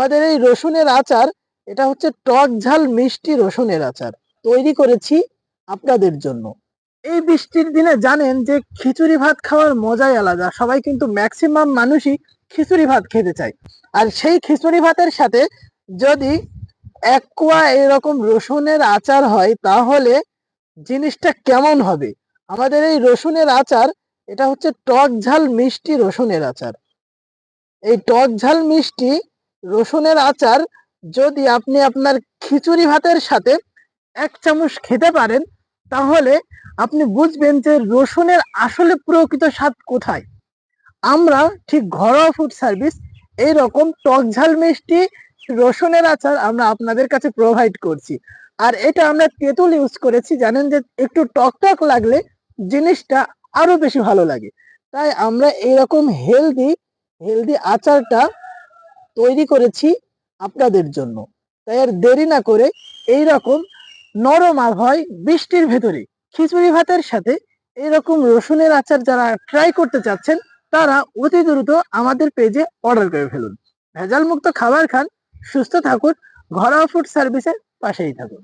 আমাদের এই রসুনের আচার, এটা হচ্ছে টক ঝাল মিষ্টি রসুনের আচার। তৈরি করেছি আপনাদের জন্য। এই বৃষ্টির দিনে জানেন যে খিচুড়ি ভাত খাওয়ার মজাই আলাদা। সবাই কিন্তু ম্যাক্সিমাম মানুষই খিচুড়ি ভাত খেতে চায়। আর সেই খিচুড়ি ভাতের সাথে যদি এক এরকম রসুনের আচার হয়, তাহলে জিনিসটা কেমন হবে? আমাদের এই রসুনের আচার, এটা হচ্ছে টক ঝাল মিষ্টি রসুনের আচার। এই টক ঝাল মিষ্টি রসুনের আচার যদি আপনি আপনার খিচুড়ি ভাতের সাথে এক চামচ খেতে পারেন, তাহলে আপনি বুঝবেন যে রসুনের আসলে প্রকৃত স্বাদ কোথায়। আমরা ঠিক ঘরোয়া ফুড সার্ভিস এই রকম টক ঝাল মিষ্টি রসুনের আচার আমরা আপনাদের কাছে প্রোভাইড করছি। আর এটা আমরা তেঁতুল ইউজ করেছি, জানেন যে একটু টক টক লাগলে জিনিসটা আরও বেশি ভালো লাগে। তাই আমরা এইরকম হেলদি হেলদি আচারটা তৈরি করেছি আপনাদের জন্য। তাই আর দেরি না করে এই রকম নরম আবহাওয়ায় বৃষ্টির ভেতরে খিচুড়ি ভাতের সাথে এরকম রসুনের আচার যারা ট্রাই করতে চাচ্ছেন, তারা অতি দ্রুত আমাদের পেজে অর্ডার করে ফেলুন। ভেজাল মুক্ত খাবার খান, সুস্থ থাকুন, ঘরোয়া ফুড সার্ভিসের পাশেই থাকুন।